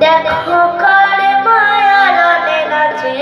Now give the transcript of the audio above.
দেখো কার মায়ার অনেক আছে